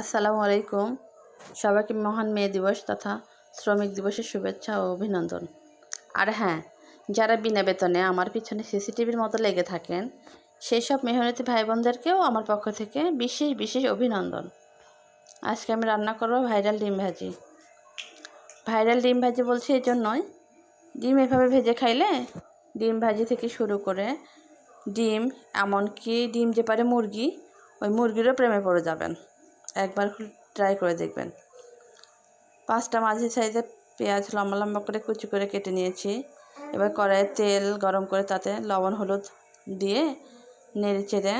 আসসালামু আলাইকুম। সবাইকে মহান মে দিবস তথা শ্রমিক দিবসের শুভেচ্ছা ও অভিনন্দন। আর হ্যাঁ যারা বিনা বেতনে আমার পিছনে সিসিটিভির মতো লেগে থাকেন সেই সব মেহনতি ভাই বোনদেরকেও আমার পক্ষ থেকে বিশেষ বিশেষ অভিনন্দন। আজকে আমি রান্না করব ভাইরাল ডিম ভাজি। ভাইরাল ডিম ভাজি বলছি এই জন্যই, ডিম এভাবে ভেজে খাইলে ডিম ভাজি থেকে শুরু করে ডিম, এমনকি ডিম যে পারে মুরগি, ওই মুরগিরও প্রেমে পড়ে যাবেন। একবার ট্রাই করে দেখবেন। পাঁচটা মাঝি সাইজে পেঁয়াজ লম্বা লম্বা করে কুচি করে কেটে নিয়েছি। এবার কড়াইয়ে তেল গরম করে তাতে লবণ, হলুদ দিয়ে নেড়ে চেড়ে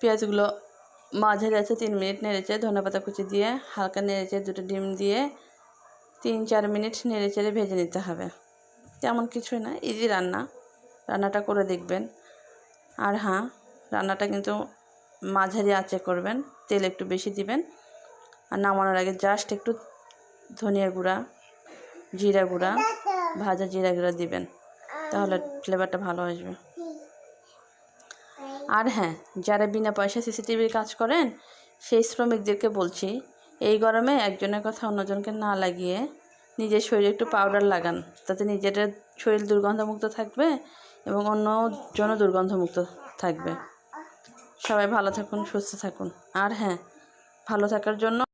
পেঁয়াজগুলো মাঝে যাচ্ছে তিন মিনিট নেড়েচে ধনেপাতা কুচি দিয়ে হালকা নেড়েচে দুটো ডিম দিয়ে তিন চার মিনিট নেড়ে চেড়ে ভেজে নিতে হবে। তেমন কিছুই না ইজি রান্না। রান্নাটা করে দেখবেন। আর হ্যাঁ রান্নাটা কিন্তু মাঝারি আঁচে করবেন, তেল একটু বেশি দিবেন। আর নামানোর আগে জাস্ট একটু ধনিয়া গুঁড়া, জিরা গুঁড়া, ভাজা জিরা গুঁড়া দিবেন, তাহলে ফ্লেভারটা ভালো আসবে। আর হ্যাঁ যারা বিনা পয়সা সিসিটিভির কাজ করেন, সেই শ্রমিকদেরকে বলছি, এই গরমে একজনের কথা অন্যজনকে না লাগিয়ে নিজের শরীরে একটু পাউডার লাগান, তাতে নিজের শরীর দুর্গন্ধমুক্ত থাকবে এবং অন্যজনও দুর্গন্ধমুক্ত থাকবে। সবাই ভালো থাকুন সুস্থ থাকুন। আর হ্যাঁ ভালো থাকার জন্য